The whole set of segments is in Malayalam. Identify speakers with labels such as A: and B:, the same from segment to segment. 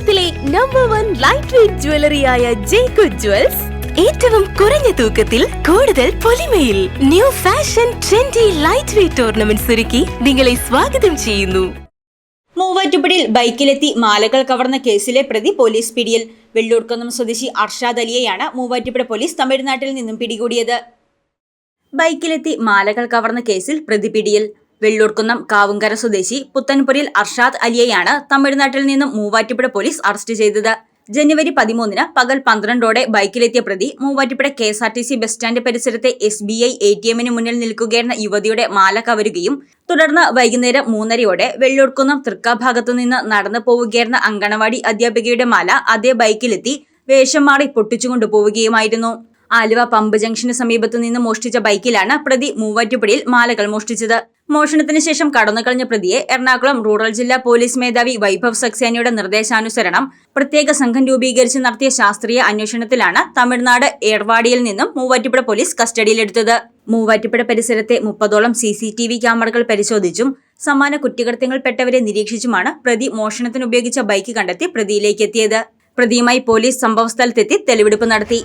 A: കേരളത്തിലെ നമ്പർ വൺ ലൈറ്റ് വെയിറ്റ് ജ്വല്ലറിയായ ജേക്കു ജ്വൽസ് ഏറ്റവും കുറഞ്ഞ തൂക്കത്തിൽ കൂടുതൽ പൊലിമയിൽ new fashion trendy light weight ornaments ഒരുക്കി നിങ്ങളെ സ്വാഗതം ചെയ്യുന്നു.
B: മൂവാറ്റുപുഴയിൽ ബൈക്കിലെത്തി മാലകൾ കവർന്ന കേസിലെ പ്രതി പോലീസ് പിടിയിൽ. വെള്ളൂർക്കുന്നം സ്വദേശി അർഷാദ് അലിയെയാണ് മൂവാറ്റുപുഴ പോലീസ് തമിഴ്നാട്ടിൽ നിന്നും പിടികൂടിയത്. ബൈക്കിലെത്തി മാലകൾ കവർന്ന കേസിൽ പ്രതി പിടിയിൽ. വെള്ളൂർക്കുന്നം കാവുങ്കര സ്വദേശി പുത്തൻപുരിൽ അർഷാദ് അലിയെയാണ് തമിഴ്നാട്ടിൽ നിന്നും മൂവാറ്റുപുഴ പോലീസ് അറസ്റ്റ് ചെയ്തത്. ജനുവരി പതിമൂന്നിന് പകൽ പന്ത്രണ്ടോടെ ബൈക്കിലെത്തിയ പ്രതി Muvattupuzha K S R T C bus stand പരിസരത്തെ S B I A T എമ്മിന് മുന്നിൽ നിൽക്കുകയായിരുന്ന യുവതിയുടെ മാല കവരുകയും തുടർന്ന് വൈകുന്നേരം മൂന്നരയോടെ വെള്ളൂർക്കുന്നം തൃക്കാഭാഗത്തു നിന്ന് നടന്നു പോവുകയായിരുന്ന അങ്കണവാടി അധ്യാപികയുടെ മാല അതേ ബൈക്കിലെത്തി വേഷം മാറി പൊട്ടിച്ചുകൊണ്ടു പോവുകയുമായിരുന്നു. ആലുവ പമ്പ് ജംഗ്ഷന് സമീപത്തു നിന്ന് മോഷ്ടിച്ച ബൈക്കിലാണ് പ്രതി മൂവാറ്റുപുഴയിൽ മാലകൾ മോഷ്ടിച്ചത്. മോഷണത്തിന് ശേഷം കടന്നുകളഞ്ഞ പ്രതിയെ എറണാകുളം റൂറൽ ജില്ലാ പോലീസ് മേധാവി വൈഭവ് സക്സേനയുടെ നിർദ്ദേശാനുസരണം പ്രത്യേക സംഘം രൂപീകരിച്ച് നടത്തിയ ശാസ്ത്രീയ അന്വേഷണത്തിലാണ് തമിഴ്നാട് ഏർവാടിയിൽ നിന്നും മൂവാറ്റുപുഴ പോലീസ് കസ്റ്റഡിയിലെടുത്തത്. മൂവാറ്റുപുഴ പരിസരത്തെ മുപ്പതോളം സി സി ടി വി ക്യാമറകൾ പരിശോധിച്ചും സമാന കുറ്റകൃത്യങ്ങൾപ്പെട്ടവരെ നിരീക്ഷിച്ചുമാണ് പ്രതി മോഷണത്തിന് ഉപയോഗിച്ച ബൈക്ക് കണ്ടെത്തി പ്രതിയിലേക്ക് എത്തിയത്. പ്രതിയുമായി പോലീസ് സംഭവസ്ഥലത്തെത്തി തെളിവെടുപ്പ് നടത്തി.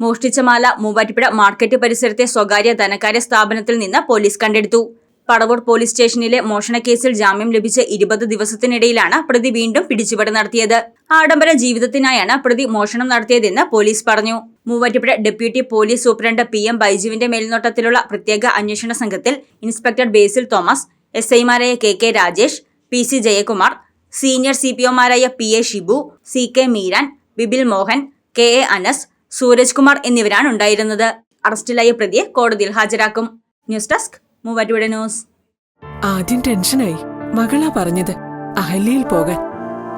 B: മോഷ്ടിച്ച മാല മൂവാറ്റുപുഴ മാർക്കറ്റ് പരിസരത്തെ സ്വകാര്യ ധനകാര്യ സ്ഥാപനത്തിൽ നിന്ന് പോലീസ് കണ്ടെടുത്തു. പടവൂർ പോലീസ് സ്റ്റേഷനിലെ മോഷണക്കേസിൽ ജാമ്യം ലഭിച്ച ഇരുപത് ദിവസത്തിനിടയിലാണ് പ്രതി വീണ്ടും പിടിച്ചുപടി നടത്തിയത്. ആഡംബര ജീവിതത്തിനായാണ് പ്രതി മോഷണം നടത്തിയതെന്ന് പോലീസ് പറഞ്ഞു. Muvattupuzha deputy police superintendent P M ബൈജുവിന്റെ മേൽനോട്ടത്തിലുള്ള പ്രത്യേക അന്വേഷണ സംഘത്തിൽ ഇൻസ്പെക്ടർ ബേസിൽ തോമസ് എസ് ഐമാരായ K K Rajesh P C Jayakumar senior C P ഒമാരായ P A Shibu C K Meeran Bibil Mohan K A Anas Sooraj Kumar എന്നിവരാണ് ഉണ്ടായിരുന്നത്. അറസ്റ്റിലായ പ്രതിയെ കോടതിയിൽ ഹാജരാക്കും. News desk Muvattupuzha news.
C: ആദ്യം ടെൻഷനായി. മകളാ പറഞ്ഞത് അഹല്യയിൽ പോകാൻ.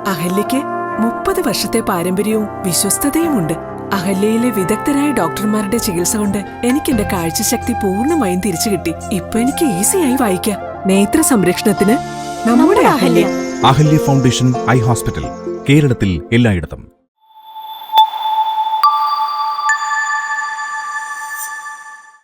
C: അഹല്യയ്ക്ക് മുപ്പത് വർഷത്തെ പാരമ്പര്യവും വിശ്വസ്തതയുമുണ്ട്. അഹല്യയിലെ വിദഗ്ധരായ ഡോക്ടർമാരുടെ ചികിത്സ കൊണ്ട് എനിക്ക് എന്റെ കാഴ്ചശക്തി പൂർണമായും തിരിച്ചു കിട്ടി. ഇപ്പൊ എനിക്ക് ഈസിയായി വായിക്കാം. നേത്ര സംരക്ഷണത്തിന് നമ്മുടെ Ahalya.
D: Ahalya foundation eye hospital കേരളത്തിൽ എല്ലായിടത്തും.